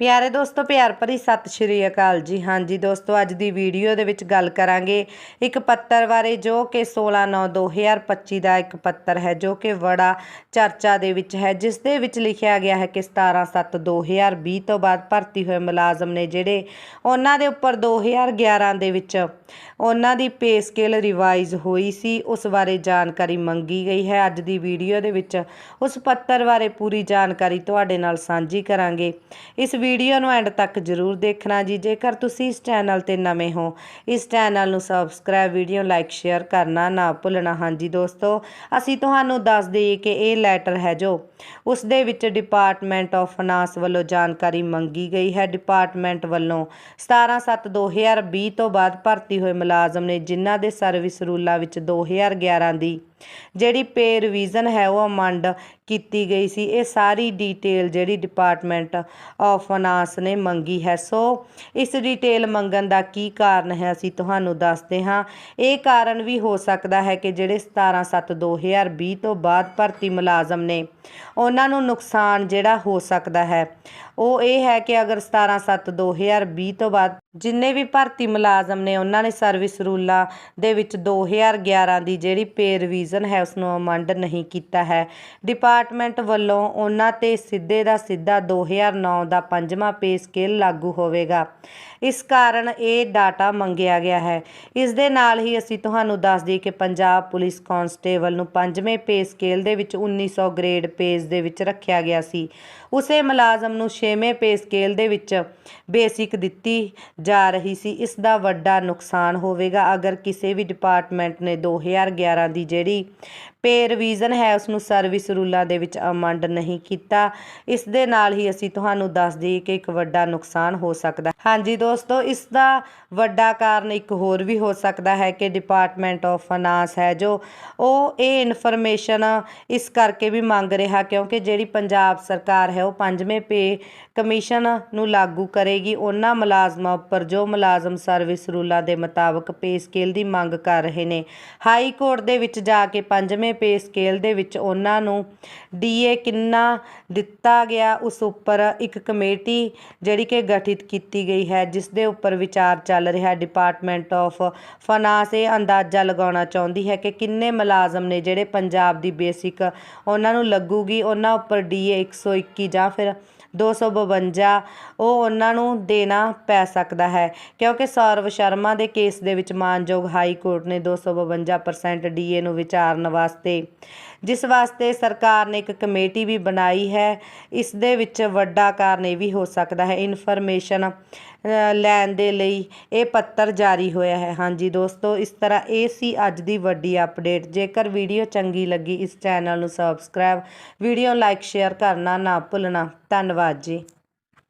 ਪਿਆਰੇ ਦੋਸਤੋ, ਪਿਆਰ ਭਰੀ ਸਤਿ ਸ਼੍ਰੀ ਅਕਾਲ ਜੀ। ਹਾਂਜੀ ਦੋਸਤੋ, ਅੱਜ ਦੀ ਵੀਡੀਓ ਦੇ ਵਿੱਚ ਗੱਲ ਕਰਾਂਗੇ ਇੱਕ ਪੱਤਰ ਬਾਰੇ, ਜੋ ਕਿ 16/9/2025 ਦਾ ਇੱਕ ਪੱਤਰ ਹੈ, ਜੋ ਕਿ ਬੜਾ ਚਰਚਾ ਦੇ ਵਿੱਚ ਹੈ, ਜਿਸ ਦੇ ਵਿੱਚ ਲਿਖਿਆ ਗਿਆ ਹੈ ਕਿ 17/7/2020 ਤੋਂ ਬਾਅਦ ਭਰਤੀ ਹੋਏ ਮੁਲਾਜ਼ਮ ਨੇ ਜਿਹੜੇ ਉਹਨਾਂ ਦੇ ਉੱਪਰ 2011 ਦੇ ਵਿੱਚ ਉਹਨਾਂ ਦੀ ਪੇ ਸਕੇਲ ਰਿਵਾਈਜ਼ ਹੋਈ ਸੀ, ਉਸ ਬਾਰੇ ਜਾਣਕਾਰੀ ਮੰਗੀ ਗਈ ਹੈ। ਅੱਜ ਦੀ ਵੀਡੀਓ ਦੇ ਵਿੱਚ ਉਸ ਪੱਤਰ ਬਾਰੇ ਪੂਰੀ ਜਾਣਕਾਰੀ ਤੁਹਾਡੇ ਨਾਲ ਸਾਂਝੀ ਕਰਾਂਗੇ। ਇਸ ਵੀਡੀਓ ਨੂੰ ਐਂਡ ਤੱਕ ਜ਼ਰੂਰ ਦੇਖਣਾ ਜੀ। ਜੇਕਰ ਤੁਸੀਂ ਇਸ ਚੈਨਲ ਤੇ ਨਵੇਂ ਹੋ, ਇਸ ਚੈਨਲ ਨੂੰ ਸਬਸਕ੍ਰਾਈਬ, ਵੀਡੀਓ ਲਾਈਕ, ਸ਼ੇਅਰ ਕਰਨਾ ਨਾ ਭੁੱਲਣਾ। ਹਾਂਜੀ ਦੋਸਤੋ, ਅਸੀਂ ਤੁਹਾਨੂੰ ਦੱਸ ਦਈਏ ਕਿ ਇਹ ਲੈਟਰ ਹੈ ਜੋ ਉਸ ਦੇ ਵਿੱਚ ਡਿਪਾਰਟਮੈਂਟ ਆਫ ਫਾਈਨਾਂਸ ਵੱਲੋਂ ਜਾਣਕਾਰੀ ਮੰਗੀ ਗਈ ਹੈ। ਡਿਪਾਰਟਮੈਂਟ ਵੱਲੋਂ 17/7/2020 ਤੋਂ ਬਾਅਦ ਭਰਤੀ ਹੋਏ ਮੁਲਾਜ਼ਮ ਨੇ, ਜਿਨ੍ਹਾਂ ਦੇ ਸਰਵਿਸ ਰੂਲਾਂ ਵਿੱਚ 2011 ਦੀ ਜਿਹੜੀ ਪੇ ਰਿਵੀਜ਼ਨ ਹੈ ਉਹ ਅਮੰਡ ਕੀਤੀ ਗਈ ਸੀ। ਇਹ ਸਾਰੀ ਡਿਟੇਲ ਜਿਹੜੀ ਡਿਪਾਰਟਮੈਂਟ ਆਫ ਫਾਈਨਾਂਸ ਨੇ ਮੰਗੀ ਹੈ। ਸੋ ਇਸ ਡਿਟੇਲ ਮੰਗਣ ਦਾ ਕੀ ਕਾਰਨ ਹੈ ਅਸੀਂ ਤੁਹਾਨੂੰ ਦੱਸਦੇ ਹਾਂ। ਇਹ ਕਾਰਨ ਵੀ ਹੋ ਸਕਦਾ ਹੈ ਕਿ ਜਿਹੜੇ 17/7/2020 ਤੋਂ ਬਾਅਦ ਭਰਤੀ ਮੁਲਾਜ਼ਮ ਨੇ, ਉਹਨਾਂ ਨੂੰ ਨੁਕਸਾਨ ਜਿਹੜਾ ਹੋ ਸਕਦਾ ਹੈ। ਉਹ ਇਹ ਹੈ ਕਿ ਅਗਰ 17/7/2020 ਤੋਂ ਬਾਅਦ ਜਿੰਨੇ ਵੀ ਭਰਤੀ ਮੁਲਾਜ਼ਮ ਨੇ, ਉਹਨਾਂ ਨੇ ਸਰਵਿਸ ਰੂਲਾਂ ਦੇ ਵਿੱਚ 2011 ਦੀ ਜਿਹੜੀ ਪੇ ਰਿਵੀਜ਼ਨ ਹੈ ਉਸ ਨੂੰ ਅਮੰਡ ਨਹੀਂ ਕੀਤਾ ਹੈ। ਡਿਪਾਰਟਮੈਂਟ ਵੱਲੋਂ ਉਹਨਾਂ ਤੇ ਸਿੱਧੇ ਦਾ ਸਿੱਧਾ 2009 ਦਾ ਪੰਜਵਾਂ ਪੇ ਸਕੇਲ ਲਾਗੂ ਹੋਵੇਗਾ। ਇਸ ਕਾਰਨ ਇਹ ਡਾਟਾ ਮੰਗਿਆ ਗਿਆ ਹੈ। ਇਸ ਦੇ ਨਾਲ ਹੀ ਅਸੀਂ ਤੁਹਾਨੂੰ ਦੱਸ ਦਈਏ ਕਿ ਪੰਜਾਬ ਪੁਲਿਸ ਕਾਂਸਟੇਬਲ ਨੂੰ ਪੰਜਵੇਂ ਪੇ ਸਕੇਲ ਦੇ ਵਿੱਚ 1900 ਗ੍ਰੇਡ ਪੇਜ ਦੇ ਵਿੱਚ ਰੱਖਿਆ ਗਿਆ ਸੀ। ਉਸੇ ਮੁਲਾਜ਼ਮ ਨੂੰ ਛੇਵੇਂ ਪੇ ਸਕੇਲ ਦੇ ਵਿੱਚ ਬੇਸਿਕ ਦਿੱਤੀ ਜਾ ਰਹੀ ਸੀ। ਇਸ ਦਾ ਵੱਡਾ ਨੁਕਸਾਨ ਹੋਵੇਗਾ ਅਗਰ ਕਿਸੇ ਵੀ ਡਿਪਾਰਟਮੈਂਟ ਨੇ 2011 ਦੀ ਜਿਹੜੀ ਪੇ ਰਿਵੀਜ਼ਨ ਹੈ ਉਸ ਨੂੰ ਸਰਵਿਸ ਰੂਲਾਂ ਦੇ ਵਿੱਚ ਅਮੰਡ ਨਹੀਂ ਕੀਤਾ। ਇਸ ਦੇ ਨਾਲ ਹੀ ਅਸੀਂ ਤੁਹਾਨੂੰ ਦੱਸ ਦਈਏ ਕਿ ਇੱਕ ਵੱਡਾ ਨੁਕਸਾਨ ਹੋ ਸਕਦਾ ਹਾਂਜੀ ਦੋਸਤੋ, ਇਸ ਦਾ ਵੱਡਾ ਕਾਰਨ ਇੱਕ ਹੋਰ ਵੀ ਹੋ ਸਕਦਾ ਹੈ ਕਿ ਡਿਪਾਰਟਮੈਂਟ ਆਫ ਫਾਈਨਾਂਸ ਹੈ ਜੋ ਉਹ ਇਹ ਇਨਫੋਰਮੇਸ਼ਨ ਇਸ ਕਰਕੇ ਵੀ ਮੰਗ ਰਿਹਾ ਕਿਉਂਕਿ ਜਿਹੜੀ ਪੰਜਾਬ ਸਰਕਾਰ ਹੈ, ਉਹ ਪੰਜਵੇਂ ਪੇ ਕਮਿਸ਼ਨ ਨੂੰ ਲਾਗੂ ਕਰੇਗੀ। ਉਹਨਾਂ ਮੁਲਾਜ਼ਮਾਂ ਉੱਪਰ ਜੋ ਮੁਲਾਜ਼ਮ ਸਰਵਿਸ ਰੂਲਾਂ ਦੇ ਮੁਤਾਬਕ ਪੇ ਸਕੇਲ ਦੀ ਮੰਗ ਕਰ ਰਹੇ ਨੇ। ਹਾਈ ਕੋਰਟ ਦੇ ਵਿੱਚ ਜਾ ਕੇ ਪੰਜਵੇਂ ਪੇ ਸਕੇਲ ਦੇ ਵਿੱਚ ਉਹਨਾਂ ਨੂੰ ਡੀਏ ਕਿੰਨਾ ਦਿੱਤਾ ਗਿਆ, ਉਸ ਉੱਪਰ ਇੱਕ ਕਮੇਟੀ ਜਿਹੜੀ ਕਿ ਗਠਿਤ ਕੀਤੀ ਗਈ ਹੈ, ਜਿਸ ਦੇ ਉੱਪਰ ਵਿਚਾਰ ਚੱਲ ਰਿਹਾ ਡਿਪਾਰਟਮੈਂਟ ਆਫ ਫਾਈਨਾਂਸ ਇਹ ਅੰਦਾਜ਼ਾ ਲਗਾਉਣਾ ਚਾਹੁੰਦੀ ਹੈ ਕਿ ਕਿੰਨੇ ਮੁਲਾਜ਼ਮ ਨੇ ਜਿਹੜੇ ਪੰਜਾਬ ਦੀ ਬੇਸਿਕ ਉਹਨਾਂ ਨੂੰ ਲੱਗੂਗੀ, ਉਹਨਾਂ ਉੱਪਰ ਡੀਏ 121 ਜਾਂ ਫਿਰ 252 ਉਹ ਉਹਨਾਂ ਨੂੰ ਦੇਣਾ ਪੈ ਸਕਦਾ ਹੈ, ਕਿਉਂਕਿ ਸੌਰਵ ਸ਼ਰਮਾ ਦੇ ਕੇਸ ਦੇ ਵਿੱਚ ਮਾਨਯੋਗ ਹਾਈ ਕੋਰਟ ਨੇ 252% ਡੀਏ ਨੂੰ ਵਿਚਾਰਨ ਵਾਸਤੇ, ਜਿਸ ਵਾਸਤੇ ਸਰਕਾਰ ਨੇ ਇੱਕ ਕਮੇਟੀ ਵੀ ਬਣਾਈ ਹੈ, ਇਸ ਦੇ ਵਿੱਚ ਵੱਡਾ ਕਾਰਨ ਇਹ ਵੀ ਹੋ ਸਕਦਾ ਹੈ, ਇਨਫੋਰਮੇਸ਼ਨ ਲੈਣ ਦੇ ਲਈ ਇਹ ਪੱਤਰ ਜਾਰੀ ਹੋਇਆ ਹੈ। ਹਾਂਜੀ ਦੋਸਤੋ, ਇਸ ਤਰ੍ਹਾਂ ਇਹ ਸੀ ਅੱਜ ਦੀ ਵੱਡੀ ਅਪਡੇਟ। ਜੇਕਰ ਵੀਡੀਓ ਚੰਗੀ ਲੱਗੀ, ਇਸ ਚੈਨਲ ਨੂੰ ਸਬਸਕ੍ਰਾਈਬ ਵੀਡੀਓ ਲਾਈਕ ਸ਼ੇਅਰ ਕਰਨਾ ਨਾ ਭੁੱਲਣਾ। ਧੰਨਵਾਦ ਜੀ।